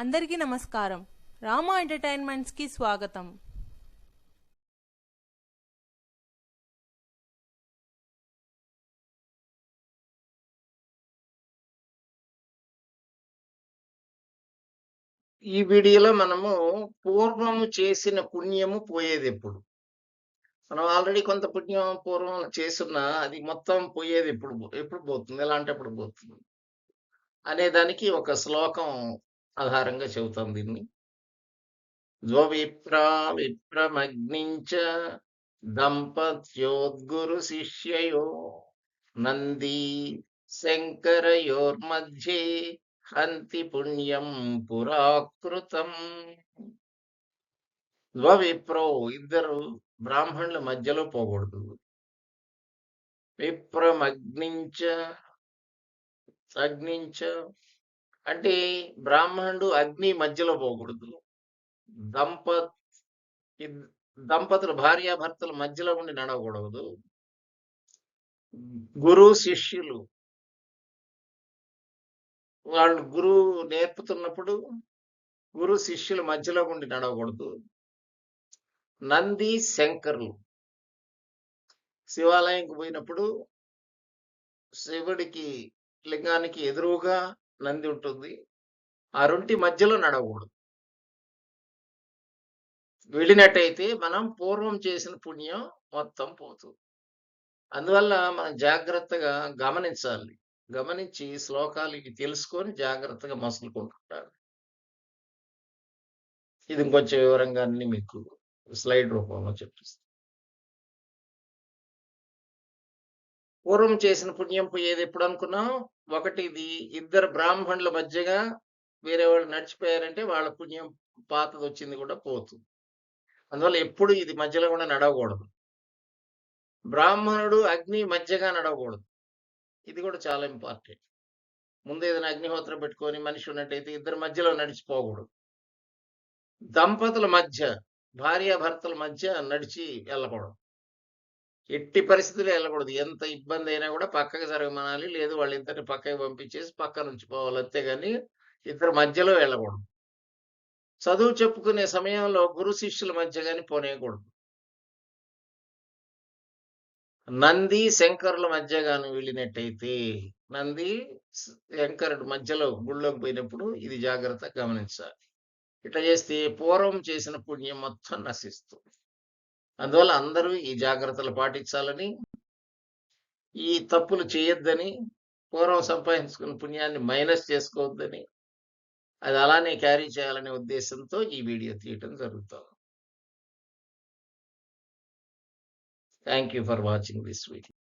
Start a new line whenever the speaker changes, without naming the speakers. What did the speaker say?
అందరికీ నమస్కారం. రామా ఎంటర్టైన్మెంట్స్కి స్వాగతం.
ఈ వీడియోలో మనము పూర్వము చేసిన పుణ్యము పోయేది ఎప్పుడు? మనం ఆల్రెడీ కొంత పుణ్యం పూర్వం చేస్తున్నా అది మొత్తం పోయేది ఎప్పుడు ఎప్పుడు పోతుంది? ఎలాంటప్పుడు పోతుంది? అనే దానికి ఒక శ్లోకం ఆధారంగా చెబుతాం దీన్ని. ద్వవిప్రా విప్రమగ్నించ దంపత్యోద్గురు శిష్యయో నంది శంకరయోర్మధ్యే హంతి పుణ్యం పురాకృతం. ద్వవిప్రో ఇద్దరు బ్రాహ్మణుల మధ్యలో పోకూడదు. విప్రమగ్నించ అగ్నించ అంటే బ్రాహ్మణుడు అగ్ని మధ్యలో పోకూడదు. దంప దంపతులు భార్యాభర్తల మధ్యలో ఉండి నడవకూడదు. గురు శిష్యులు. వాళ్ళు గురువు నేర్పుతున్నప్పుడు గురు శిష్యుల మధ్యలో ఉండి నడవకూడదు. నంది శంకరులు. శివాలయంకి పోయినప్పుడు శివుడికి లింగానికి ఎదురుగా నంది ఉంటుంది. ఆ రెంటి మధ్యలో నడవకూడదు. వెళ్ళినట్టయితే మనం పూర్వం చేసిన పుణ్యం మొత్తం పోతుంది. అందువల్ల మనం జాగ్రత్తగా గమనించాలి. గమనించి శ్లోకాలు ఇవి తెలుసుకొని జాగ్రత్తగా మసులుకుంటుంటారు ఇది ఇంకొంచెం వివరంగా అన్ని మీకు స్లైడ్ రూపంలో చెప్పిస్తాను. పూర్వం చేసిన పుణ్యం పోయేది ఎప్పుడు అనుకున్నాం? ఒకటి ఇది ఇద్దరు బ్రాహ్మణుల మధ్యగా వేరే వాళ్ళు నడిచిపోయారంటే వాళ్ళ పుణ్యం పాతది వచ్చింది కూడా పోతుంది. అందువల్ల ఎప్పుడు ఇది మధ్యలో కూడా నడవకూడదు. బ్రాహ్మణుడు అగ్ని మధ్యగా నడవకూడదు. ఇది కూడా చాలా ఇంపార్టెంట్. ముందు ఏదైనా అగ్నిహోత్రం పెట్టుకొని మనిషి ఉన్నట్టయితే ఇద్దరి మధ్యలో నడిచిపోకూడదు. దంపతుల మధ్య భార్యాభర్తల మధ్య నడిచి వెళ్ళకూడదు. ఎట్టి పరిస్థితులు వెళ్ళకూడదు. ఎంత ఇబ్బంది అయినా కూడా పక్కకి జరగమనాలి. లేదు వాళ్ళు ఇంతటి పక్కకి పంపించేసి పక్క నుంచి పోవాలి. అంతేగాని ఇద్దరు మధ్యలో వెళ్ళకూడదు. చదువు చెప్పుకునే సమయంలో గురు శిష్యుల మధ్య కానీ పోనేయకూడదు. నంది శంకరుల మధ్య గాను వెళ్ళినట్టయితే నంది శంకరుడు మధ్యలో గుళ్ళోకి పోయినప్పుడు ఇది జాగ్రత్త గమనించాలి. ఇట్లా చేస్తే పూర్వం చేసిన పుణ్యం మొత్తం నశిస్తుంది. అందువల్ల అందరూ ఈ జాగ్రత్తలు పాటించాలని ఈ తప్పులు చేయొద్దని పూర్వం సంపాదించుకున్న పుణ్యాన్ని మైనస్ చేసుకోవద్దని అది అలానే క్యారీ చేయాలనే ఉద్దేశంతో ఈ వీడియో తీయటం జరుగుతుంది. Thank you for watching this video